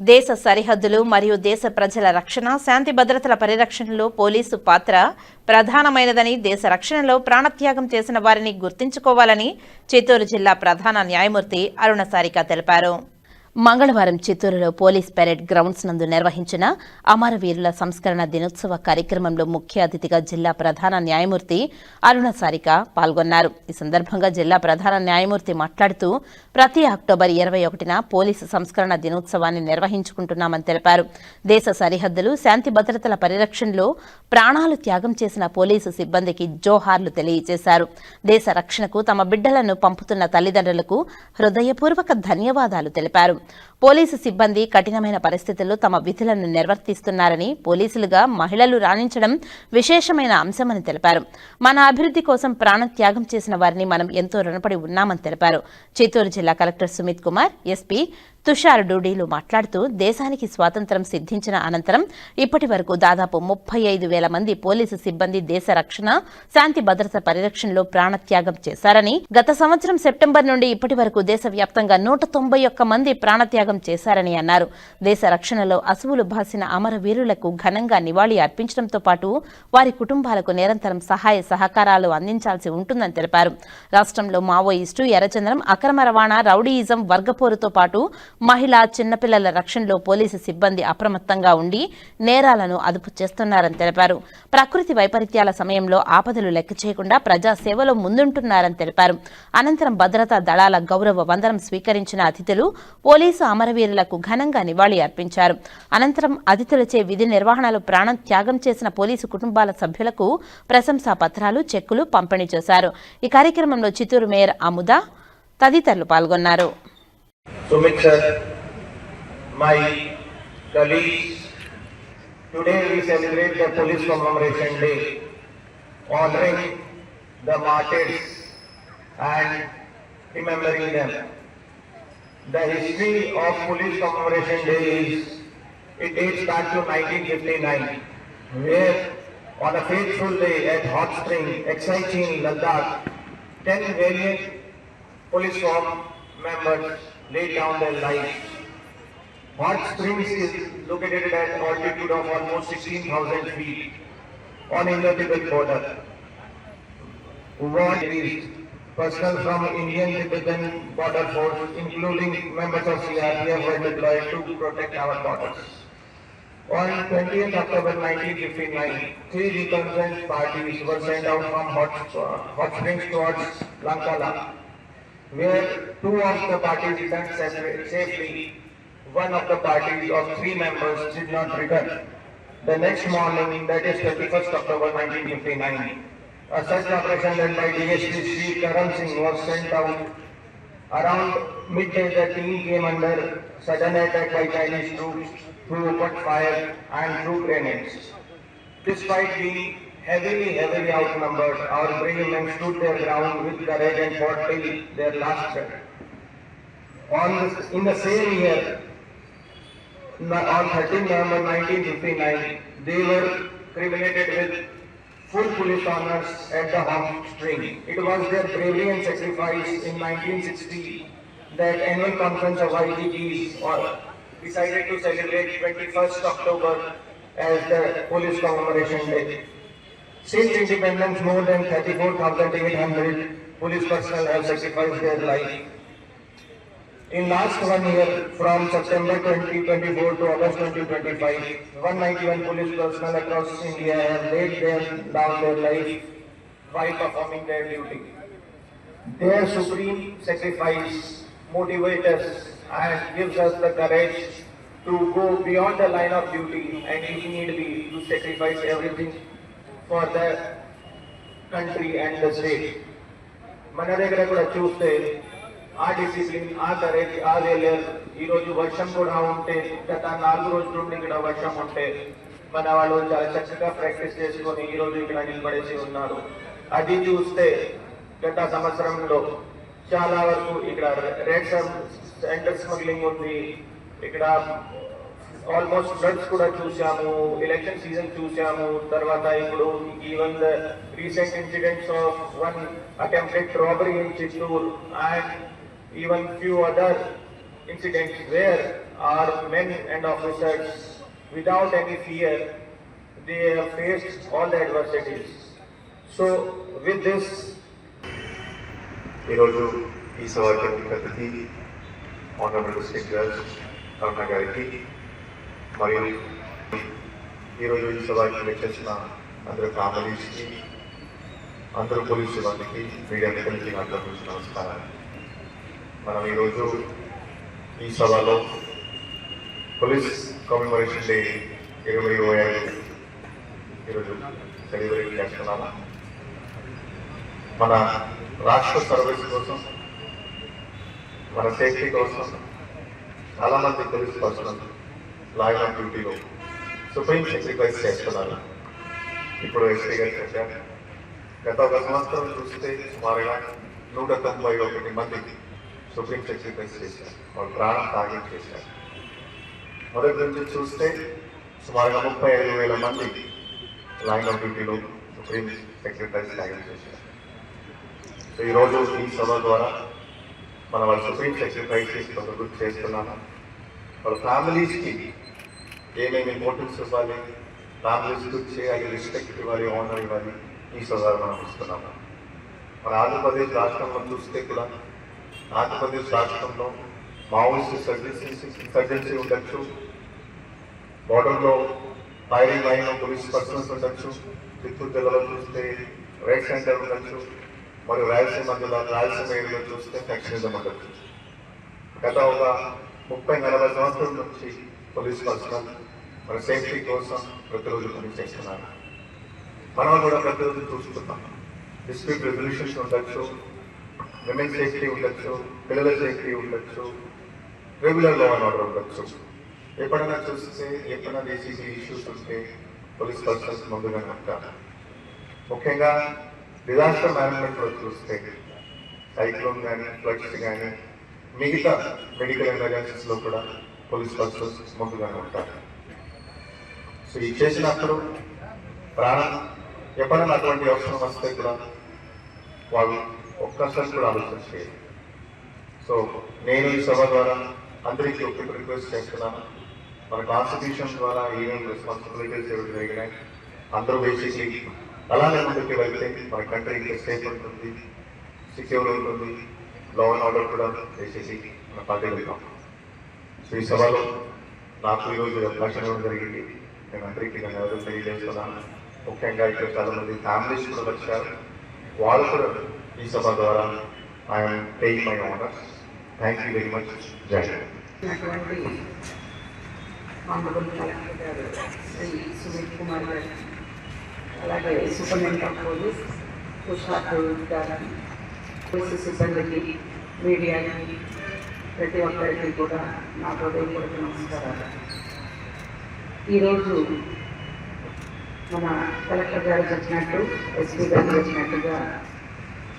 దేశ సరిహద్దులు మరియు దేశ ప్రజల రక్షణ శాంతి భద్రతల పరిరక్షణలో పోలీసు పాత్ర ప్రధానమైనదని దేశ రక్షణలో ప్రాణత్యాగం చేసిన వారిని గుర్తించుకోవాలని చిత్తూరు జిల్లా ప్రధాన న్యాయమూర్తి అరుణ సారిక తెలిపారు. మంగళవారం చిత్తూరులో పోలీస్ పెరేడ్ గ్రౌండ్స్ నందు నిర్వహించిన అమరవీరుల సంస్కరణ దినోత్సవ కార్యక్రమంలో ముఖ్య అతిథిగా జిల్లా ప్రధాన న్యాయమూర్తి అరుణ సారిక పాల్గొన్నారు. ఈ సందర్భంగా జిల్లా ప్రధాన న్యాయమూర్తి మాట్లాడుతూ ప్రతి అక్టోబర్ ఇరవై ఒకటిన పోలీసు సంస్కరణ దినోత్సవాన్ని నిర్వహించుకుంటున్నామని తెలిపారు. దేశ సరిహద్దులు శాంతి భద్రతల పరిరక్షణలో ప్రాణాలు త్యాగం చేసిన పోలీసు సిబ్బందికి జోహార్లు తెలియజేశారు. దేశ రక్షణకు తమ బిడ్డలను పంపుతున్న తల్లిదండ్రులకు హృదయపూర్వక ధన్యవాదాలు తెలిపారు. పోలీసు సిబ్బంది కఠినమైన పరిస్థితుల్లో తమ విధులను నిర్వర్తిస్తున్నారని పోలీసులుగా మహిళలు రాణించడం విశేషమైన అంశమని తెలిపారు. మన అభివృద్ధి కోసం ప్రాణత్యాగం చేసిన వారిని మనం ఎంతో రుణపడి ఉన్నామని తెలిపారు. చిత్తూరు జిల్లా కలెక్టర్ సుమిత్ కుమార్ ఎస్పీ తుషార్ డూడీలు మాట్లాడుతూ దేశానికి స్వాతంత్రం సిద్ధించిన అనంతరం ఇప్పటి వరకు దాదాపు ముప్పై ఐదు వేల మంది పోలీసు సిబ్బంది దేశ రక్షణ శాంతి భద్రత పరిరక్షణలో ప్రాణత్యాగం చేశారని గత సంవత్సరం సెప్టెంబర్ నుండి ఇప్పటి వరకు దేశవ్యాప్తంగా నూట తొంభై ఒక్క మంది ప్రాణత్యాగం చేశారని అన్నారు. దేశ రక్షణలో అసువులు బాసిన అమరవీరులకు ఘనంగా నివాళి అర్పించడంతో పాటు వారి కుటుంబాలకు నిరంతరం సహాయ సహకారాలు అందించాల్సి ఉంటుందని తెలిపారు. రాష్ట్రంలో మావోయిస్టు ఎర్రచంద్రం అక్రమ రవాణా రౌడీయిజం వర్గపోరుతో పాటు మహిళా చిన్నపిల్లల రక్షణలో పోలీసు సిబ్బంది అప్రమత్తంగా ఉండి నేరాలను అదుపు చేస్తున్నారని తెలిపారు. ప్రకృతి వైపరీత్యాల సమయంలో ఆపదలు లెక్క చేయకుండా ప్రజాసేవలో ముందుంటున్నారని తెలిపారు. అనంతరం భద్రతా దళాల గౌరవ వందనం స్వీకరించిన అతిథులు పోలీసు అమరవీరులకు ఘనంగా నివాళి అర్పించారు. అనంతరం అతిథులచే విధి నిర్వహణలో ప్రాణం త్యాగం చేసిన పోలీసు కుటుంబాల సభ్యులకు ప్రశంసా పత్రాలు చెక్కులు పంపిణీ చేశారు. ఈ కార్యక్రమంలో చిత్తూరు మేయర్ అముద తదితరులు పాల్గొన్నారు. Sumit sir, my colleagues, today we celebrate the Police Commemoration Day, honoring the martyrs and remembering them. The history of Police Commemoration Day is, it dates back to 1959, where on a fateful day at Hot Spring, Exciting, Ladakh, 10 valiant police form members laid down their lives. Hot Springs is located at an altitude of almost 16,000 feet on Indo-Tibet border. War released personnel from Indian Tibetan border force, including members of CRPF, were deployed to protect our borders. On 20th October 1959, three reconnaissance parties were sent out from Hot, Hot Springs towards Lankala, where two of the parties returned safely. One of the parties of three members did not return. The next morning, that is 21st October 1959, a search operation led by DSP Sri Karam Singh was sent out. Around midday, the team came under sudden attack by Chinese troops through open fire and through grenades. Despite being heavily, heavily outnumbered, our brave men stood their ground with courage and fought till their last breath. On this, in the same year, on 13 November 1959, they were cremated with full police honors at the spring. It was their bravery and sacrifice in 1960 that annual conference of IGPs or uh, decided to celebrate 21st October as the police commemoration day. Since independence, more than 34,800 police personnel have sacrificed their life. In last one year, from September 2024 to August 2025, 191 police personnel across India have laid their, down their life while performing their duty. Their supreme sacrifice motivates us and gives us the courage to go beyond the line of duty and if need be to sacrifice everything for the country and the state మన దగ్గర కూడా చూస్తే ఆ discipline ఆ courage ఆ Whaler ఈరోజు వర్షం కూడా ఉంటే గత నాలుగు రోజుల నుండి ఇక్కడ వర్షం ఉంటే మన వాళ్ళు చాలా చక్కగా ప్రాక్టీస్ చేసుకొని ఈ రోజు ఇక్కడ నిలబడేసి ఉన్నారు. అది చూస్తే గత సంవత్సరంలో చాలా వరకు ఇక్కడ రెడ్ సెంటర్ స్మగ్లింగ్ ఉంది. ఇక్కడ ఆల్మోస్ట్ డ్రగ్స్ కూడా చూసాము ఎలక్షన్ సీజన్ చూసాము తర్వాత ఇప్పుడు even the recent incidents of one attempted robbery in Chittoor and even few other incidents where are men and officers without any fear they have all the adversities so with this ఈరోజు ఈ సవాల్ ముఖ్య అతిథి honourable district judge కరుణ గారికి మరియు ఈరోజు ఈ సభకి వచ్చేసిన అందరూ ఫ్యామిలీస్కి అందరూ పోలీసు సిబ్బందికి మీడియా మిత్రులకి అందరూ నమస్కారాలు. మనం ఈరోజు ఈ సభలో పోలీస్ కమ్యూమరేషన్ డే ఇరవై ఇరవై ఐదు ఈరోజు సెలబ్రేట్ చేస్తున్నాము. మన రాష్ట్ర సర్వీస్ కోసం మన సేఫ్టీ కోసం చాలామంది పోలీస్ పర్సనల్ లాయన్ ఆఫ్ డ్యూటీలో సుప్రీం సాక్రిఫైస్ చేస్తున్నారు. ఇప్పుడు ఎస్పీ గారు చెప్పారు గత ఒక సంవత్సరం చూస్తే సుమారుగా నూట తొంభై ఒకటి మంది సుప్రీం సాక్రిఫైస్ చేశారు. వాళ్ళు ప్రాణం త్యాగం చేశారు. మొదటి నుంచి చూస్తే సుమారుగా ముప్పై ఐదు వేల మంది లైన్ ఆఫ్ డ్యూటీలో సుప్రీం సాక్రిఫైస్ త్యాగం చేశారు. సో ఈరోజు ఈ సభ ద్వారా మన వాళ్ళు సుప్రీం సాక్రిఫైసెస్ చేసి గుర్తు చేస్తున్నాము వాళ్ళ ఫ్యామిలీస్కి ఏమేమి ఇంపార్టెన్స్ ఇవ్వాలి? ఫ్యామిలీస్ గుర్తు చేయాలి రెస్పెక్ట్ ఇవ్వాలి ఆనర్ ఇవ్వాలి ఈ సభ మనం ఇస్తున్నాము మన ఆంధ్రప్రదేశ్ రాష్ట్రంలో చూస్తే కూడా ఆంధ్రప్రదేశ్ రాష్ట్రంలో మావోయిస్ట్ సర్జెన్సీ ఇన్సర్జెన్సీ ఉండొచ్చు. బోర్డర్లో ఫైరింగ్ లైన్ పోలీస్ పర్సన్స్ ఉండొచ్చు. చిత్తూరు జిల్లాలో చూస్తే రైట్ సెంటర్ ఉండొచ్చు. మరియు రాయలసీమ జిల్లా రాయలసీమ ఏరియాలో చూస్తే ఫ్యాక్షనిజం ఉండొచ్చు. గత ఒక ముప్పై నలభై సంవత్సరాల నుంచి పోలీస్ పర్సనల్ మన సేఫ్టీ కోసం ప్రతిరోజు పని చేస్తున్నారు. మనం కూడా ప్రతిరోజు చూస్తున్నాం డిస్ట్రిక్ట్ రెజల్యూషన్స్ ఉండొచ్చు విమెన్ సేఫ్టీ ఉండొచ్చు పిల్లల సేఫ్టీ ఉండొచ్చు రెగ్యులర్ లా అండ్ ఆర్డర్ ఉండొచ్చు. ఎప్పుడైనా చూస్తే ఎప్పుడైనా డీసీసీ ఇష్యూస్ ఉంటే పోలీస్ పర్సన్స్ ముందుగా ఉంటారు ముఖ్యంగా డిజాస్టర్ మేనేజ్మెంట్లో చూస్తే సైక్లోన్ కానీ ఫ్లడ్స్ కానీ మిగతా మెడికల్ ఎమర్జెన్సీస్లో కూడా పోలీస్ పర్సన్స్ ముందుగానే ఉంటారు సో ఇది చేసినప్పుడు ప్రాణం ఎప్పుడైనా అటువంటి అవసరం వస్తే కూడా వాళ్ళు ఒక్కసారి కూడా ఆలోచన చేయాలి. సో నేను ఈ సభ ద్వారా అందరికీ ఒక రిక్వెస్ట్ చేస్తున్నాను. మన కాన్స్టిట్యూషన్ ద్వారా ఏమేమి రెస్పాన్సిబిలిటీస్ ఎవరు జరిగినాయి అందరూ బేసిక్లీ అలానే ముందుకు వెళ్తే మన కంట్రీ ఇంకా సేఫ్ ఉంటుంది సెక్యూర్ ఉంటుంది. లా అండ్ ఆర్డర్ కూడా బేసిక్లీ మన పార్టీ వెళ్తాం సో ఈ సభలో నాకు ఈరోజు అవకాశం ఇవ్వడం జరిగింది. నేను అందరికీ ధన్యవాదాలు తెలియజేస్తున్నాను. ముఖ్యంగా ఇక్కడ చాలా మంది ఫ్యామిలీస్ కూడా వచ్చారు. వాళ్ళు కూడా ఈ సభ ద్వారా I'm paying my honour thank you very much Jai Hind ఉన్నటువంటి ఆనరబుల్ కలెక్టర్ గారు శ్రీ సుమిత్ కుమార్ గారు అలాగే సూపరింటెండెంట్ ఆఫ్ పోలీస్ తుషార్ గారు పోలీసు సిబ్బందికి మీడియాకి ప్రతి ఒక్కరికి కూడా నా హృదయపూర్వక నమస్కారాలు. ఈరోజు మన కలెక్టర్ గారు చెప్పినట్టు ఎస్పీ గారు చెప్పినట్టుగా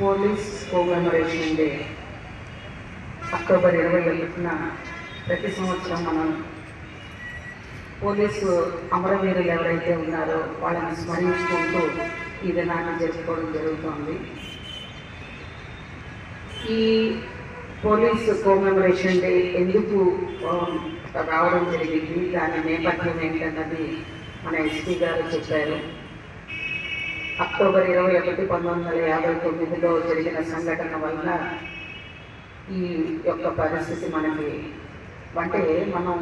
పోలీస్ కోమెమరేషన్ డే అక్టోబర్ ఇరవై ఒకటిన ప్రతి సంవత్సరం మనం పోలీసు అమరవీరులు ఎవరైతే ఉన్నారో వాళ్ళని స్మరించుకుంటూ ఈ దినాన్ని జరుపుకోవడం జరుగుతోంది. ఈ పోలీస్ కోమెమరేషన్ డే ఎందుకు um, రావడం జరిగింది? దాని నేపథ్యం ఏంటన్నది మన ఎస్పీ గారు చెప్పారు. అక్టోబర్ ఇరవై ఒకటి పంతొమ్మిది వందల యాభై తొమ్మిదిలో జరిగిన సంఘటన వల్ల ఈ యొక్క పరిస్థితి మనకి అంటే మనం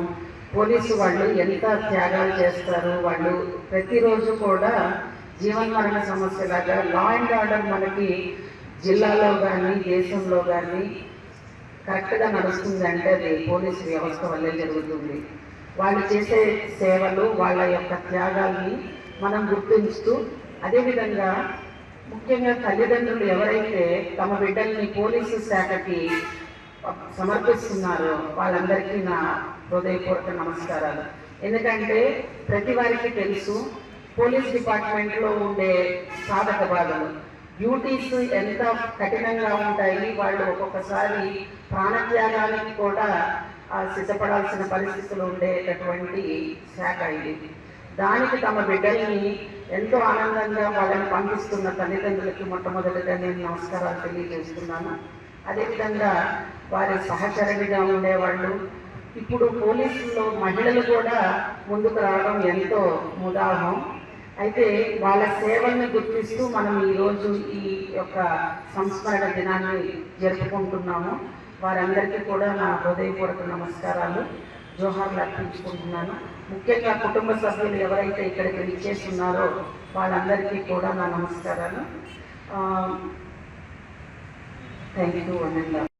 పోలీసు వాళ్ళు ఎంత త్యాగాలు చేస్తారు వాళ్ళు ప్రతిరోజు కూడా జీవన్మరణ సమస్యలాగా లా అండ్ ఆర్డర్ మనకి జిల్లాలో కానీ దేశంలో కానీ కరెక్ట్గా నడుస్తుంది అంటే అది పోలీసు వ్యవస్థ వల్లే జరుగుతుంది. వాళ్ళు చేసే సేవలు వాళ్ళ యొక్క త్యాగాల్ని మనం గుర్తించుతూ అదేవిధంగా ముఖ్యంగా తల్లిదండ్రులు ఎవరైతే తమ బిడ్డల్ని పోలీసు శాఖకి సమర్పిస్తున్నారో వాళ్ళందరికీ నా హృదయపూర్వక నమస్కారాలు. ఎందుకంటే ప్రతి వారికి తెలుసు పోలీస్ డిపార్ట్మెంట్లో ఉండే సాధక బాధలు డ్యూటీస్ ఎంత కఠినంగా ఉంటాయి వాళ్ళు ఒక్కొక్కసారి ప్రాణత్యాగానికి కూడా సిద్ధపడాల్సిన పరిస్థితులు ఉండేటటువంటి శాఖ ఇది. దానికి తమ బిడ్డల్ని ఎంతో ఆనందంగా వాళ్ళని పంపిస్తున్న తల్లిదండ్రులకి మొట్టమొదటిగా నేను నమస్కారాలు తెలియజేస్తున్నాను. అదేవిధంగా వారి సహచరుడిగా ఉండేవాళ్ళు ఇప్పుడు పోలీసుల్లో మహిళలు కూడా ముందుకు రావడం ఎంతో ముదాహం. అయితే వాళ్ళ సేవల్ని గుర్తిస్తూ మనం ఈరోజు ఈ యొక్క సంస్మరణ దినాన్ని జరుపుకుంటున్నాము. వారందరికీ కూడా నా హృదయపూర్వక నమస్కారాలు. జోహార్లు అర్పించుకుంటున్నాను. ముఖ్యంగా కుటుంబ సభ్యులు ఎవరైతే ఇక్కడికి విచ్చేస్తున్నారో వాళ్ళందరికీ కూడా నా నమస్కారాలు. థ్యాంక్ యూ అనండి